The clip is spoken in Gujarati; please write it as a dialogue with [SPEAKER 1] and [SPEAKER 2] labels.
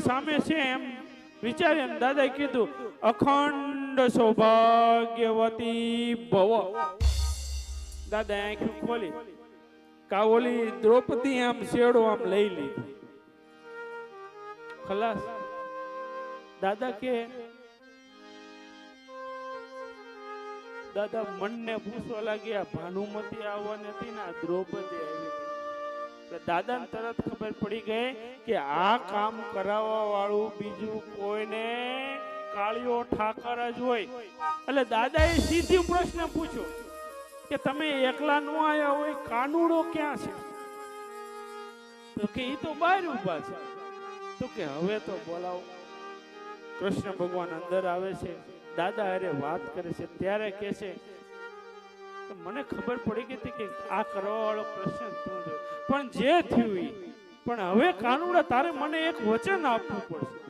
[SPEAKER 1] સામે છે એમ વિચારી દાદાએ કીધું, અખંડ સૌભાગ્યવતી ભવ. દાદા આંખો ખોલી, કાવલી દ્રૌપદી આમ શેડો આમ લઈ લીધી. ખલાસ, દાદા કે, દાદા, મનને પૂછવા લાગ્યા, ભાનુમતી આવવાની હતી ને આ દ્રૌપદી આવી દાદાને તરત ખબર પડી ગઈ કે આ કામ કરાવવા વાળું બીજું કોઈને કાળીઓ ઠાકર જ હોય. એટલે દાદાએ સીધી પ્રશ્ન પૂછ્યો કે તમે એકલા નો આવ્યા હોય, કાનુડો ક્યાં છે? તો કે એ તો બહાર ઊભા છે. તો કે હવે તો બોલાવો. કૃષ્ણ ભગવાન અંદર આવે છે. દાદા અરે વાત કરે છે. ત્યારે કહે છે કે મને ખબર પડી ગઈ હતી કે આ કરવા વાળો કૃષ્ણ તું પણ જે થયું પણ હવે કાનુડા તારે મને એક વચન આપવું પડશે.